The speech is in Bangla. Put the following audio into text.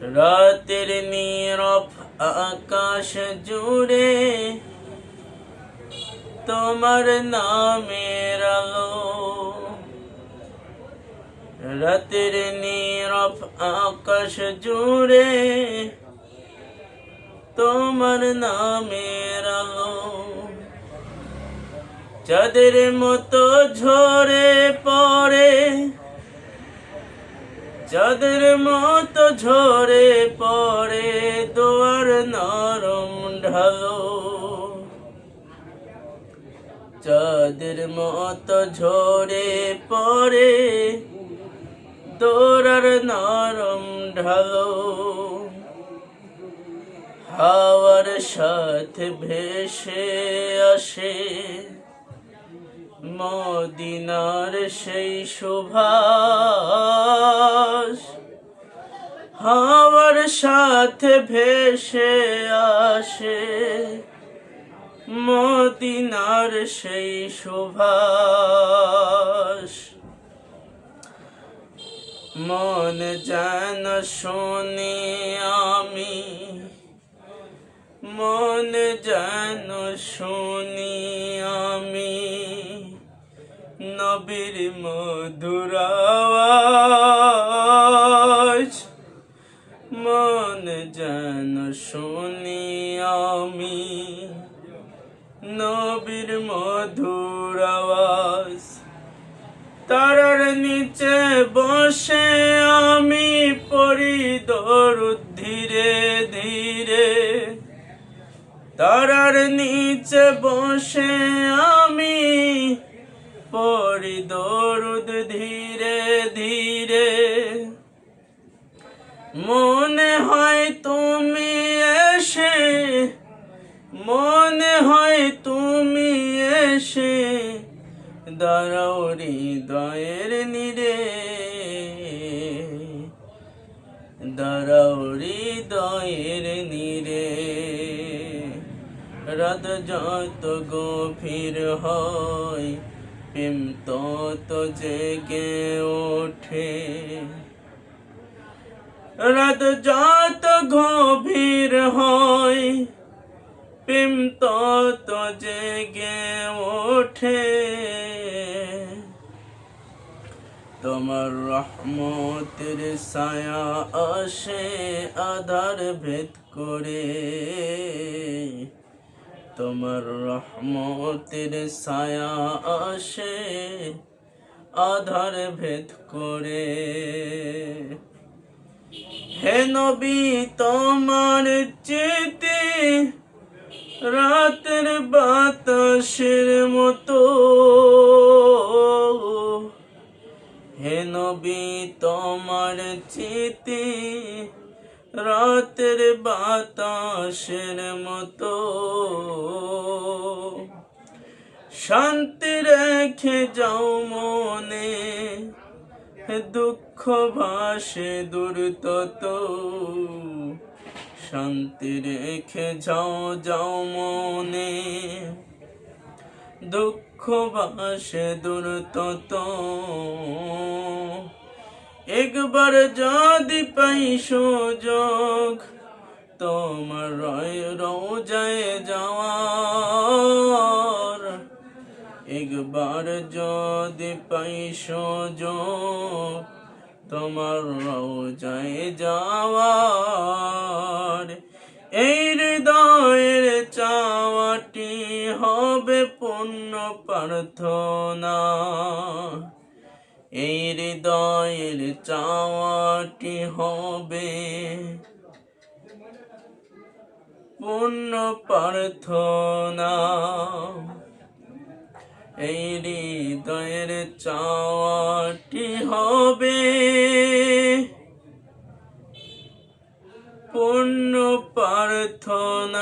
রাতের নীরব আকাশ জুড়ে তোমার নামের আলো। রাতের নীরব আকাশ জুড়ে তোমার নামের আলো। চাঁদের মতো ঝরে পড়ে চাঁদের মতো ঝরে পড়ে দোয়ার নরম ঢালো। চাঁদের মতো ঝরে পড়ে দোরার নরম ঢালো। হাওয়ার সাথে ভেসে আসে মদিনার সেই সুভাষ হাওয়ার সাথে ভেসে আসে। মদিনার সেই সুভাষ। মন যেন শুনি আমি। মন যেন শুনি আমি। নবীর মধুর আওয়াজ। মন যেন শুনি আমি। নবীর মধুর আওয়াজ। তারার নিচে বসে আমি পড়ি দরুদ ধীরে ধীরে। তারার নিচে বসে পড়ি দরুদ ধীরে ধীরে। মনে হয় তুমি এসে, মনে হয় তুমি এসে দাঁড়াও হৃদয়ের নিরে। দাঁড়াও হৃদয়ের নিরে। রাত যত গভীর হয় প্রেম তত জেগে ওঠে। রাত যত গভীর হয়, প্রেম তত জেগে ওঠে। তোমার রহমতের ছায়া আসে আধার ভেদ করে। তোমার রহমতের ছায়া আসে, আধার ভেদ করে। হে নবী, তোমার চেতে রাতের বাতাসের মতো। হে নবী, তোমার চেতে রাতের বাতাসের মতো। শান্তি রেখে যাও মনে, দুঃখ ভাসে দূর তত শান্তি রেখে যাও যাও মনে, দুঃখ ভাসে দূর তত একবার যদি পাই সুযোগ, তোমার রোজায় যাওয়ার। একবার যদি পাই সুযোগ, তোমার রোজায় যাওয়ার। এই হৃদয়ের চাওয়াটি হবে পূর্ণ প্রার্থনা। এই হৃদয়ের চাওয়াটি হবে। পূর্ণ প্রার্থনা। এই হৃদয়ের চাওয়াটি হবে। পূর্ণ প্রার্থনা।